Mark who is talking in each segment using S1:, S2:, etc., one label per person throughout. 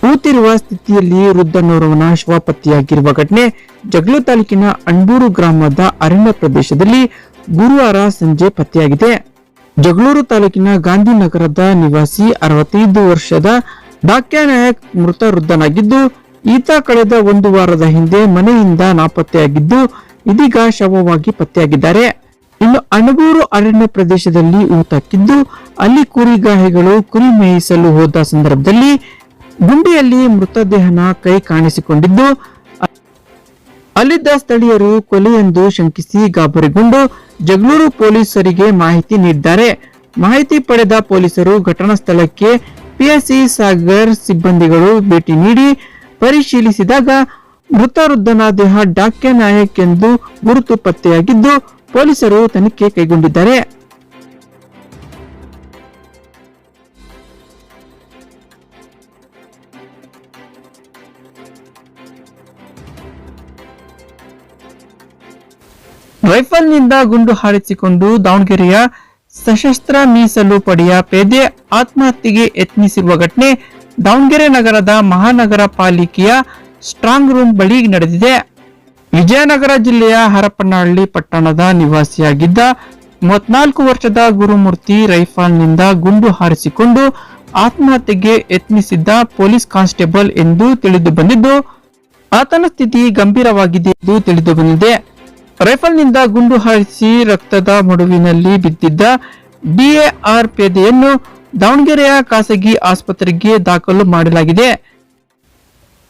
S1: ಕೂತಿರುವ ಸ್ಥಿತಿಯಲ್ಲಿ ವೃದ್ಧನೋರ್ವನ ಶವ ಪತ್ತೆಯಾಗಿರುವ ಘಟನೆ ಜಗಳೂರು ತಾಲೂಕಿನ ಅಣ್ಬೂರು ಗ್ರಾಮದ ಅರಣ್ಯ ಪ್ರದೇಶದಲ್ಲಿ ಗುರುವಾರ ಸಂಜೆ ಪತ್ತೆಯಾಗಿದೆ. ಜಗಳೂರು ತಾಲೂಕಿನ ಗಾಂಧಿನಗರದ ನಿವಾಸಿ ಅರವತ್ತೈದು ವರ್ಷದ ಡಾಕ್ಯ ನಾಯಕ್ ಮೃತ ವೃದ್ಧನಾಗಿದ್ದು, ಈತ ಕಳೆದ ಒಂದು ವಾರದ ಹಿಂದೆ ಮನೆಯಿಂದ ನಾಪತ್ತೆಯಾಗಿದ್ದು, ಇದೀಗ ಶವವಾಗಿ ಪತ್ತೆಯಾಗಿದ್ದಾರೆ. ಇನ್ನು ಅಣಗೂರು ಅರಣ್ಯ ಪ್ರದೇಶದಲ್ಲಿ ಊತಕ್ಕಿದ್ದು ಅಲ್ಲಿ ಕುರಿಗಾಹಿಗಳು ಕುರಿ ಮೇಯಿಸಲು ಹೋದ ಸಂದರ್ಭದಲ್ಲಿ ಗುಂಡಿಯಲ್ಲಿ ಮೃತದೇಹನ ಕೈ ಕಾಣಿಸಿಕೊಂಡಿದ್ದು, ಅಲ್ಲಿದ್ದ ಸ್ಥಳೀಯರು ಕೊಲೆ ಎಂದು ಶಂಕಿಸಿ ಗಾಬರಿಗೊಂಡು ಜಗಳೂರು ಪೊಲೀಸರಿಗೆ ಮಾಹಿತಿ ನೀಡಿದ್ದಾರೆ. ಮಾಹಿತಿ ಪಡೆದ ಪೊಲೀಸರು ಘಟನಾ ಸ್ಥಳಕ್ಕೆ ಪಿಎಸ್ಸಿ ಸಾಗರ್ ಸಿಬ್ಬಂದಿಗಳು ಭೇಟಿ ನೀಡಿ ಪರಿಶೀಲಿಸಿದಾಗ ಮೃತ ವೃದ್ಧನ ದೇಹ ಡಾಕ್ಯ ನಾಯಕ್ ಎಂದು ಗುರುತು ಪತ್ತೆಯಾಗಿದ್ದು, ಪೊಲೀಸರು ತನಿಖೆ ಕೈಗೊಂಡಿದ್ದಾರೆ. ರೈಫಲ್ನಿಂದ ಗುಂಡು ಹಾರಿಸಿಕೊಂಡು ದಾವಣಗೆರೆಯ ಸಶಸ್ತ್ರ ಮೀಸಲು ಪಡೆಯ ಪೇದೆ ಆತ್ಮಹತ್ಯೆಗೆ ಯತ್ನಿಸಿರುವ ಘಟನೆ ದಾವಣಗೆರೆ ನಗರದ ಮಹಾನಗರ ಪಾಲಿಕೆಯ ಸ್ಟ್ರಾಂಗ್ ರೂಮ್ ಬಳಿ ನಡೆದಿದೆ. ವಿಜಯನಗರ ಜಿಲ್ಲೆಯ ಹರಪನಹಳ್ಳಿ ಪಟ್ಟಣದ ನಿವಾಸಿಯಾಗಿದ್ದ ಮೂವತ್ನಾಲ್ಕು ವರ್ಷದ ಗುರುಮೂರ್ತಿ ರೈಫಲ್ನಿಂದ ಗುಂಡು ಹಾರಿಸಿಕೊಂಡು ಆತ್ಮಹತ್ಯೆಗೆ ಯತ್ನಿಸಿದ್ದ ಪೊಲೀಸ್ ಕಾನ್ಸ್ಟೇಬಲ್ ಎಂದು ತಿಳಿದು ಬಂದಿದ್ದು, ಆತನ ಸ್ಥಿತಿ ಗಂಭೀರವಾಗಿದೆ ಎಂದು ತಿಳಿದು ಬಂದಿದೆ. ರೈಫಲ್ನಿಂದ ಗುಂಡು ಹಾರಿಸಿ ರಕ್ತದ ಮಡುವಿನಲ್ಲಿ ಬಿದ್ದಿದ್ದ ಡಿಎಆರ್ ಪೇದೆಯನ್ನು ದಾವಣಗೆರೆಯ ಖಾಸಗಿ ಆಸ್ಪತ್ರೆಗೆ ದಾಖಲು ಮಾಡಲಾಗಿದೆ.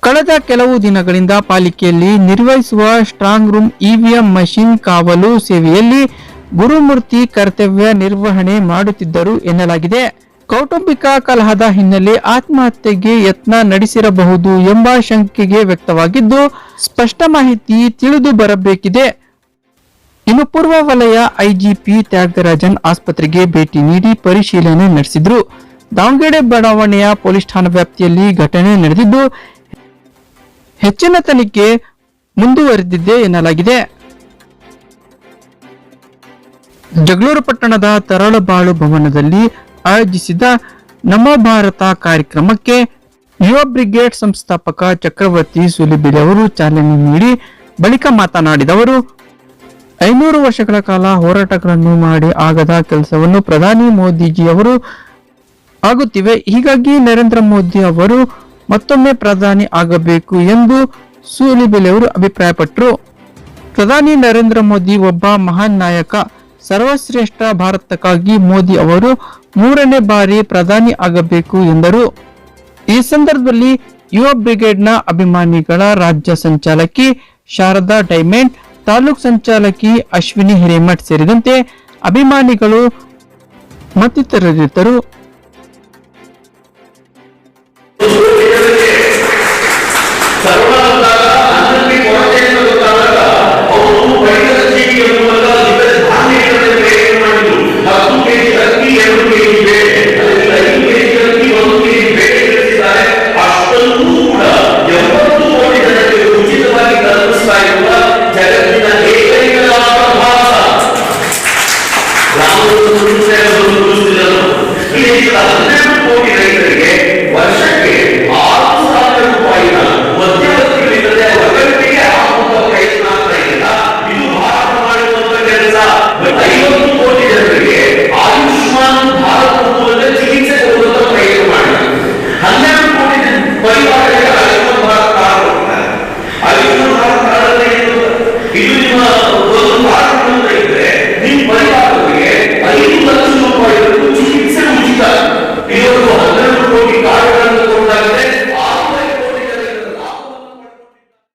S1: ಕಳೆದ ಕೆಲವು ದಿನಗಳಿಂದ ಪಾಲಿಕೆಯಲ್ಲಿ ನಿರ್ವಹಿಸುವ ಸ್ಟ್ರಾಂಗ್ ರೂಮ್ ಇವಿಎಂ ಮಷಿನ್ ಕಾವಲು ಸೇವೆಯಲ್ಲಿ ಗುರುಮೂರ್ತಿ ಕರ್ತವ್ಯ ನಿರ್ವಹಣೆ ಮಾಡುತ್ತಿದ್ದರು ಎನ್ನಲಾಗಿದೆ. ಕೌಟುಂಬಿಕ ಕಲಹದ ಹಿನ್ನೆಲೆ ಆತ್ಮಹತ್ಯೆಗೆ ಯತ್ನ ನಡೆಸಿರಬಹುದು ಎಂಬ ಶಂಕೆಗೆ ವ್ಯಕ್ತವಾಗಿದ್ದು, ಸ್ಪಷ್ಟ ಮಾಹಿತಿ ತಿಳಿದು ಬರಬೇಕಿದೆ. ಇನ್ನು ಪೂರ್ವ ವಲಯ ಐಜಿಪಿ ತ್ಯಾಗರಾಜನ್ ಆಸ್ಪತ್ರೆಗೆ ಭೇಟಿ ನೀಡಿ ಪರಿಶೀಲನೆ ನಡೆಸಿದ್ರು. ದಾವಣಗೆರೆ ಬಡಾವಣೆಯ ಪೊಲೀಸ್ ಠಾಣಾ ವ್ಯಾಪ್ತಿಯಲ್ಲಿ ಘಟನೆ ನಡೆದಿದ್ದು, ಹೆಚ್ಚಿನ ತನಿಖೆ ಮುಂದುವರೆದಿದೆ ಎನ್ನಲಾಗಿದೆ. ಜಗಳೂರು ಪಟ್ಟಣದ ತರಳಬಾಳು ಭವನದಲ್ಲಿ ಆಯೋಜಿಸಿದ ನಮ್ಮ ಭಾರತ ಕಾರ್ಯಕ್ರಮಕ್ಕೆ ಯುವ ಬ್ರಿಗೇಡ್ ಸಂಸ್ಥಾಪಕ ಚಕ್ರವರ್ತಿ ಸುಲಿಬಿಡಿ ಅವರು ಚಾಲನೆ ನೀಡಿ ಬಳಿಕ ಮಾತನಾಡಿದವರು ಐನೂರು ವರ್ಷಗಳ ಕಾಲ ಹೋರಾಟಗಳನ್ನು ಮಾಡಿ ಆಗದ ಕೆಲಸವನ್ನು ಪ್ರಧಾನಿ ಮೋದಿಜಿ ಅವರು ಆಗುತ್ತಿವೆ. ಹೀಗಾಗಿ ನರೇಂದ್ರ ಮೋದಿ ಅವರು ಮತ್ತೊಮ್ಮೆ ಪ್ರಧಾನಿ ಆಗಬೇಕು ಎಂದು ಸೂಲಿಬೆಲೆ ಅವರು ಅಭಿಪ್ರಾಯಪಟ್ಟರು. ಪ್ರಧಾನಿ ನರೇಂದ್ರ ಮೋದಿ ಒಬ್ಬ ಮಹಾನ್ ನಾಯಕ. ಸರ್ವಶ್ರೇಷ್ಠ ಭಾರತಕ್ಕಾಗಿ ಮೋದಿ ಅವರು ಮೂರನೇ ಬಾರಿ ಪ್ರಧಾನಿ ಆಗಬೇಕು ಎಂದರು. ಈ ಸಂದರ್ಭದಲ್ಲಿ ಯುವ ಬ್ರಿಗೇಡ್ನ ಅಭಿಮಾನಿಗಳ ರಾಜ್ಯ ಸಂಚಾಲಕಿ ಶಾರದಾ ಡೈಮಂಡ್ ತಾಲೂಕ್ ಸಂಚಾಲಕಿ ಅಶ್ವಿನಿ ಹಿರೇಮಠ್ ಸೇರಿದಂತೆ ಅಭಿಮಾನಿಗಳು ಮತ್ತಿತರರಿದ್ದರು.
S2: ಸರ್ವಾಂಗ ఆరు చూపించారు చూస్తున్నారు. ఇక్కడ అందరూ పోటీ